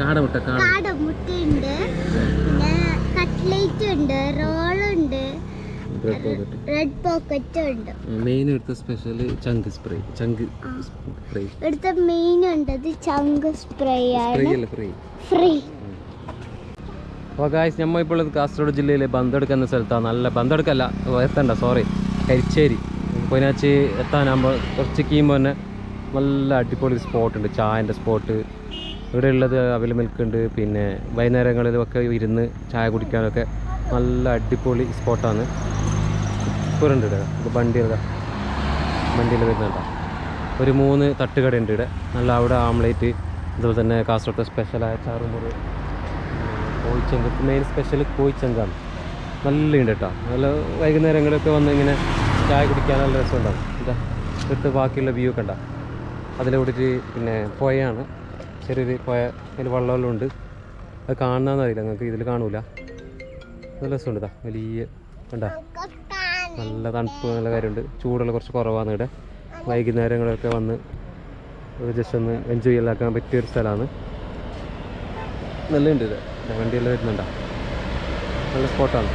കാടമുട്ട ഉണ്ട്. പിന്നെ കട്ട്ലേറ്റ് ഉണ്ട് റോളുണ്ട് റെഡ് പോക്കറ്റ് ഉണ്ട്. മെയിൻ എടുത്ത special chunk spray chunk spray എടുത്ത മെയിൻ ഉണ്ടത് ചങ്ക് സ്പ്രേ ആണ്. ഫ്രൈ ഫ്രീ അപ്പോൾ ഗായ്സ് നമ്മൾ ഇപ്പോൾ ഉള്ളത് കാസർഗോഡ് ജില്ലയിലെ ബന്ധെടുക്കുന്ന സ്ഥലത്താണ് നല്ല ബന്ധെടുക്കല്ല എത്തണ്ട സോറി കരിച്ചേരി. പൊയിനാച്ചി എത്താനാകുമ്പോൾ കുറച്ച് കീമ്പോൾ തന്നെ നല്ല അടിപൊളി സ്പോട്ടുണ്ട് ചായന്റെ സ്പോട്ട് ഇവിടെ ഉള്ളത് അവൽ മിൽക്ക് ഉണ്ട്. പിന്നെ വൈകുന്നേരങ്ങളിലൊക്കെ ഇരുന്ന് ചായ കുടിക്കാനൊക്കെ നല്ല അടിപൊളി സ്പോട്ടാണ് സൂപ്പറുണ്ട് ഇവിടെ. ഇത് വണ്ടി വണ്ടിയിൽ വരുന്നുണ്ടോ. ഒരു മൂന്ന് തട്ടുകട ഉണ്ട് ഇവിടെ. നല്ല അവിടെ ആംലേറ്റ് അതുപോലെ തന്നെ കാസർഗോഡ് സ്പെഷ്യലായ ചാറുമുറി കോഴിച്ചങ്ക്. മെയിൻ സ്പെഷ്യൽ കോഴിച്ചങ്കാണ്. നല്ല ഉണ്ട് കേട്ടോ നല്ല വൈകുന്നേരങ്ങളൊക്കെ വന്ന് ഇങ്ങനെ ചായ കുടിക്കാൻ നല്ല രസമുണ്ടാവും. ഇതാ ഇട്ട് ബാക്കിയുള്ള വ്യൂ ഒക്കെ ഉണ്ടാവും അതിലൂടെ പിന്നെ പുഴയാണ്. ചെറിയൊരു പുഴ അതിൽ വെള്ളമെല്ലാം ഉണ്ട്. അത് കാണുന്നതെന്ന് അറിയില്ല നിങ്ങൾക്ക് ഇതിൽ കാണൂല. നല്ല രസമുണ്ട് ഇതാ വലിയ കണ്ടാ. നല്ല തണുപ്പ് നല്ല കാര്യമുണ്ട്. ചൂടുള്ള കുറച്ച് കുറവാണ് ഇവിടെ. വൈകുന്നേരങ്ങളൊക്കെ വന്ന് ജസ്റ്റ് ഒന്ന് എൻജോയ് ചെയ്യാൻ പറ്റിയൊരു സ്ഥലമാണ്. നല്ലുണ്ട് ഇത്. വണ്ടിയെല്ലാം വരുന്നുണ്ടോ. നല്ല സ്പോട്ടാണ്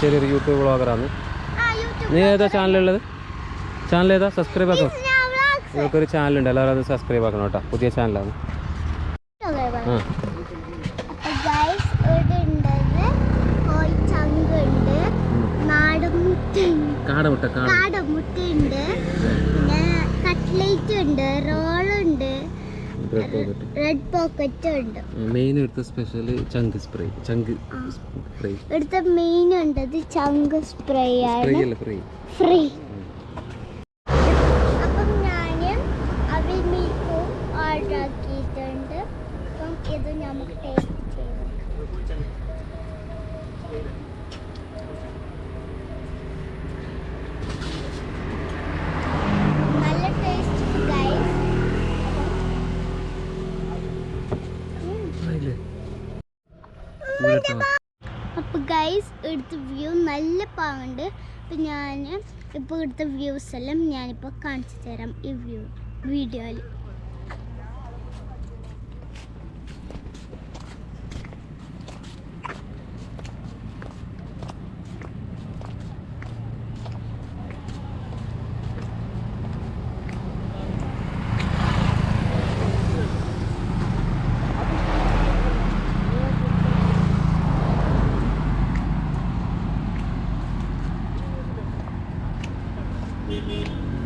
ചെറിയൊരു യൂട്യൂബ് വ്ളോഗറാണ്. നീ ഏതാ ചാനലുള്ളത്? ചാനൽ ഏതാ സബ്സ്ക്രൈബ് ആക്കണം നിങ്ങൾക്കൊരു ചാനലുണ്ട്. എല്ലാവരും അത് സബ്സ്ക്രൈബ് ആക്കണം കേട്ടോ. പുതിയ ചാനലാണ്. ആ ഗൈസ് ഇവിടെ ഉണ്ടത് കോഴി ചങ്ക് ഉണ്ട് നാടൻ മുട്ട ഉണ്ട് കാടമുട്ട കാടമുട്ടയുണ്ട് പിന്നെ കട്ട്ലേറ്റ് ഉണ്ട് റോളുണ്ട് റെഡ് പോക്കറ്റ് ഉണ്ട്. മെയിൻ എടുത്ത special chunk spray chunk spray എടുത്ത മെയിൻ ഉണ്ടത് ചങ്ക് സ്പ്രേ സ്പ്രേ ആണ്. ഫ്രീ ഫ്രൈ ഫ്രീ അപ്പം ഞാൻ അവിൽ മിൽക്കും ഓർഡർ ആക്കിയിട്ടുണ്ട് അപ്പം ഇത് നമുക്ക് ടേസ്റ്റ് ചെയ്യാം നല്ല ടേസ്റ്റ് ഗൈസ് അപ്പോൾ ഗൈസ് എടുത്ത വ്യൂ നല്ല പാങ്ങുണ്ട് അപ്പം ഞാൻ ഇപ്പോൾ എടുത്ത വ്യൂസ് എല്ലാം ഞാനിപ്പോൾ കാണിച്ചു തരാം ഈ വ്യൂ വീഡിയോയിൽ Beep, beep.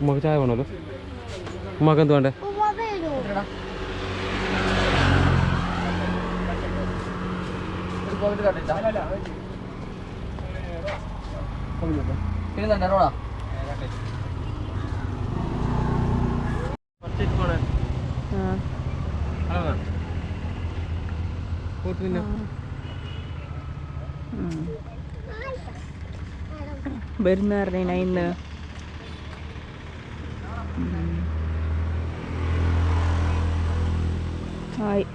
ഉമ്മക്ക് ചായ വേണമല്ലോ ഉമ്മക്ക് എന്ത് വേണ്ടേ വരുന്ന പറഞ്ഞ ഇന്ന് Right.